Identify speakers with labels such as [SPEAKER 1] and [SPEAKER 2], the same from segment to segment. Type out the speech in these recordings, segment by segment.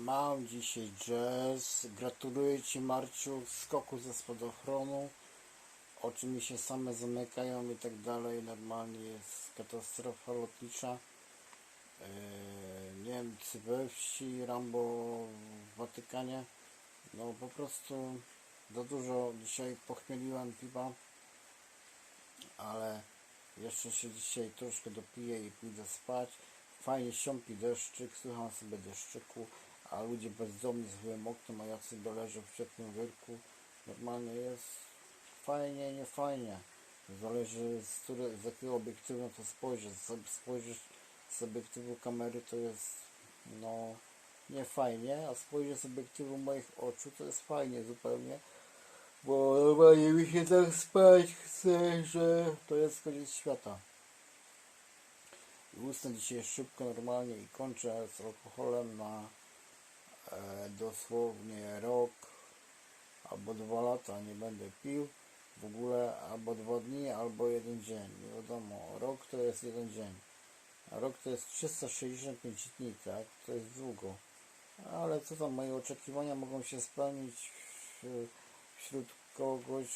[SPEAKER 1] Mam dzisiaj jazz. Gratuluję Ci Marciu skoku ze spadochronu. Oczy mi się same zamykają i tak dalej. Normalnie jest katastrofa lotnicza. Eee, Niemcy we wsi, Rambo w Watykanie. No po prostu za dużo dzisiaj pochmieliłem piwa. Ale jeszcze się dzisiaj troszkę dopiję i pójdę spać. Fajnie siąpi deszczyk, słucham sobie deszczyku, a ludzie bezdomni z byłym oknem, a ja sobie leżę w ciepłym wyrku. Normalnie jest fajnie, nie fajnie. Zależy z, które, z jakiego obiektywu to spojrzysz. Spojrzysz z obiektywu kamery to jest no nie fajnie, a spojrzysz z obiektywu moich oczu to jest fajnie zupełnie. Bo normalnie mi się tak spać chce, że to jest koniec świata. I usnę dzisiaj szybko, normalnie i kończę z alkoholem na dosłownie rok albo dwa lata nie będę pił w ogóle albo dwa dni, albo jeden dzień. Nie wiadomo, rok to jest jeden dzień. A rok to jest 365 dni, tak? To jest długo. Ale co tam, moje oczekiwania mogą się spełnić wśród kogoś,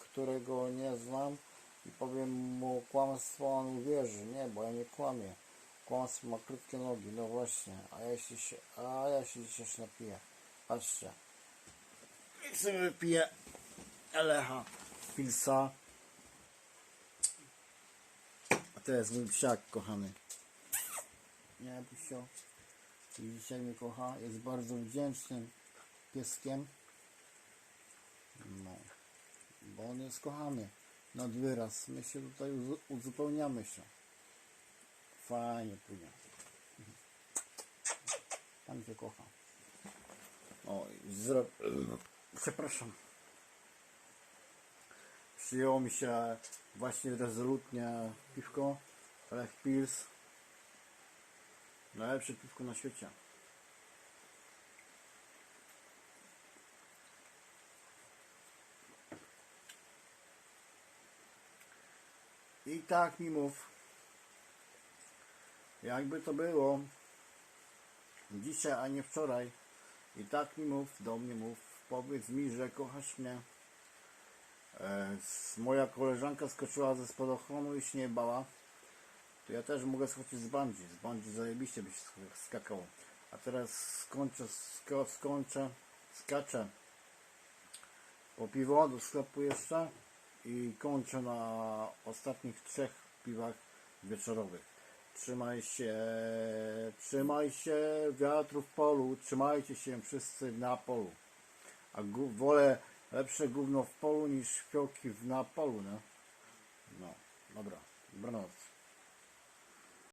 [SPEAKER 1] którego nie znam i powiem mu kłamstwo, on uwierzy. Nie, bo ja nie kłamię. Kłamstwo ma krótkie nogi, no właśnie. A ja się, a ja się dzisiaj napiję. Patrzcie. I sobie piję Elecha Pilsa. A to jest mój psiak kochany. Nie, Pusio. I dzisiaj mnie kocha. Jest bardzo wdzięcznym pieskiem. No. Bo on jest kochany. Nad wyraz. My się tutaj uzu- uzupełniamy się. Fajnie pójdzie. Pan cię kocha. O, zro... Przepraszam. Przyjęło mi się właśnie rezolutnie piwko. Lech Pils. Najlepsze piwko na świecie. I tak mi mów. Jakby to było dzisiaj, a nie wczoraj. I tak mi mów, do mnie mów. Powiedz mi, że kochasz mnie. E, moja koleżanka skoczyła ze spadochronu i się nie bała. To ja też mogę skoczyć z bandzi. Z bandzi zajebiście byś sk- skakał. A teraz skończę, sko, skończę, skaczę po piwo do sklepu jeszcze i kończę na ostatnich trzech piwach wieczorowych. Trzymaj się, trzymaj się wiatru w polu, trzymajcie się wszyscy na polu. A wolę lepsze gówno w polu niż fiołki w na polu, no. No, dobra, dobranoc.